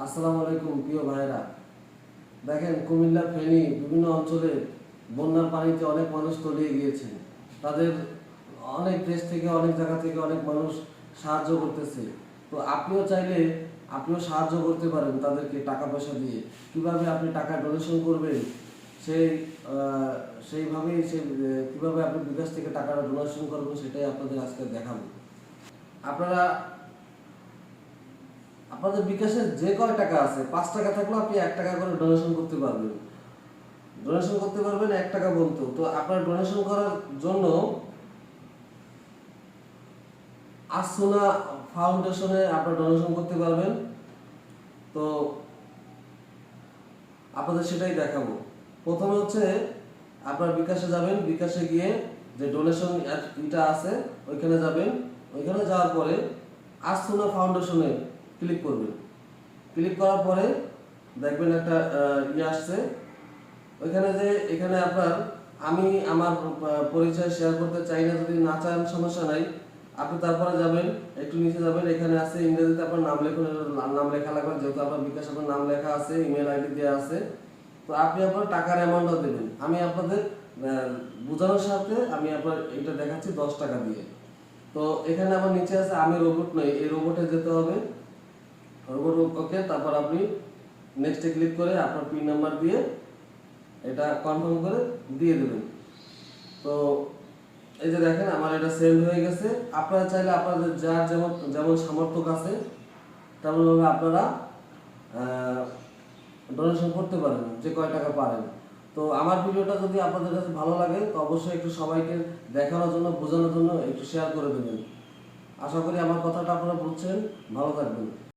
আসসালামু আলাইকুম, প্রিয় ভাইরা দেখেন, কুমিল্লা ফেনী বিভিন্ন অঞ্চলে বন্যার পানিতে অনেক মানুষ তলিয়ে গিয়েছে। তাদের অনেক দেশ থেকে, অনেক জায়গা থেকে অনেক মানুষ সাহায্য করতেছে। তো আপনিও চাইলে, আপনিও সাহায্য করতে পারেন তাদেরকে টাকা পয়সা দিয়ে। কীভাবে আপনি টাকা ডোনেশন করবেন, সেই সেইভাবেই সে, কীভাবে আপনি বিকাশ থেকে টাকাটা ডোনেশন করবেন, সেটাই আপনাদের আজকে দেখাবো। আপনারা আপনাদের বিকাশের যে কয় টাকা আছে, পাঁচ টাকা থাকলেও আপনি এক টাকা করে ডোনেশন করতে পারবেন। ডোনেশন করতে পারবেন এক টাকা বলতো তো আপনার ডোনেশন করার জন্য আসোনা ফাউন্ডেশনে আপনার ডোনেশন করতে পারবেন। তো আপনাদের সেটাই দেখাবো। প্রথমে হচ্ছে আপনার বিকাশে যাবেন, বিকাশে গিয়ে যে ডোনেশন এটা আছে, ওইখানে যাবেন। ওইখানে যাওয়ার পরে আসোনা ফাউন্ডেশনে ক্লিক করবেন ক্লিক করার পরে দেখবেন একটা ইয়ে আসছে। ওইখানে যে, এখানে আপনার আমি আমার পরিচয় শেয়ার করতে চাই না, যদি না চান, সমস্যা নাই। আপনি তারপরে যাবেন, একটু নিচে যাবেন। এখানে আছে ইংরেজিতে আপনার নাম লেখুন নাম লেখা লাগবে। যেহেতু আপনার বিকাশ আপনার নাম লেখা আছে ইমেল আইডি দেওয়া আছে। তো আপনি আপনার টাকার অ্যামাউন্টটা দেবেন। আমি আপনাদের বোঝানোর সাথে আমি আপনার এটা দেখাচ্ছি দশ টাকা দিয়ে। তো এখানে আমার নিচে আছে, আমি রোবট নই, এই রোবটে যেতে হবে। ওকে তারপর আপনি নেক্সটে ক্লিক করে আপনার পিন নাম্বার দিয়ে এটা কনফার্ম করে দিয়ে দেবেন। তো এই যে দেখেন, আমার এটা সেন্ড হয়ে গেছে। আপনারা চাইলে আপনাদের যার যেমন যেমন সামর্থ্য আছে তেমনভাবে আপনারা ডোনেশন করতে পারেন, যে কয় টাকা পারেন। তো আমার ভিডিওটা যদি আপনাদের কাছে ভালো লাগে, তো অবশ্যই একটু সবাইকে দেখানোর জন্য, বোঝানোর জন্য একটু শেয়ার করে দেবেন। আশা করি আমার কথাটা আপনারা বুঝছেন। ভালো থাকবেন।